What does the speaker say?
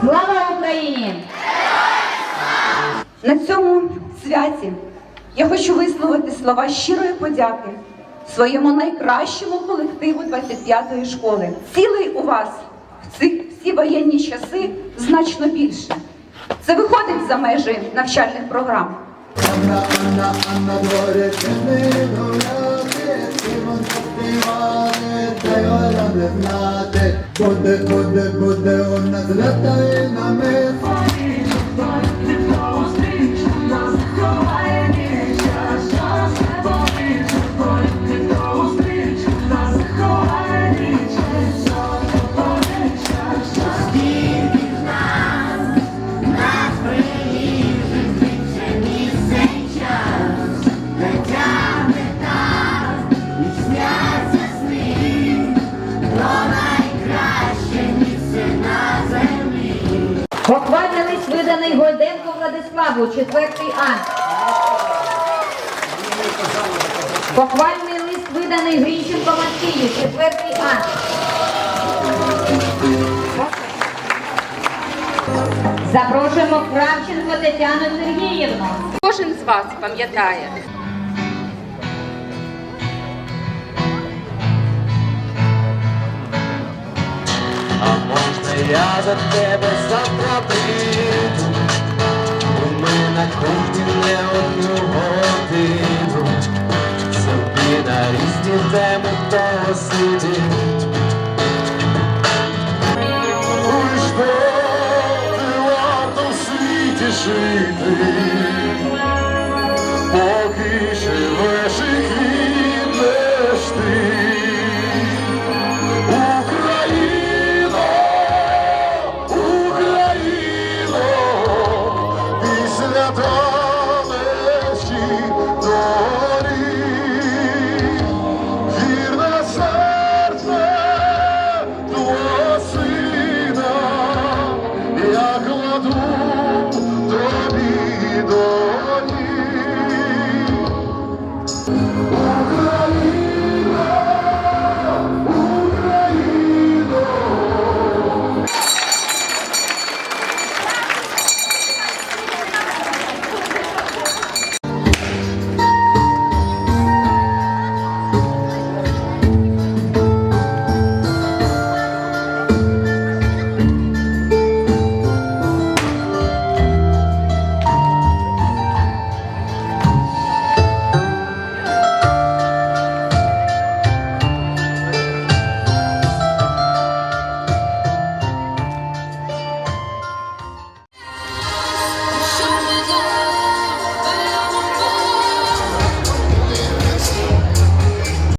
Слава Україні! На цьому святі я хочу висловити слова щирої подяки своєму найкращому колективу 25-ї школи. Цілий у вас в ці всі воєнні часи значно більше. Це виходить за межі навчальних програм. Анна, Анна, Анна, не знати. Буде, буде, буде, вона злятає на мис. Владиславу, четвертий А. Похвальний лист виданий Грінченко Матвію, четвертий А. Запрошуємо Кравченко Тетяну Сергіївну. Кожен з вас пам'ятає. А можна я за тебе завтра прийду? На кухні не одну годину Собі на різні теми посидіть сидить. що ти в жити Поки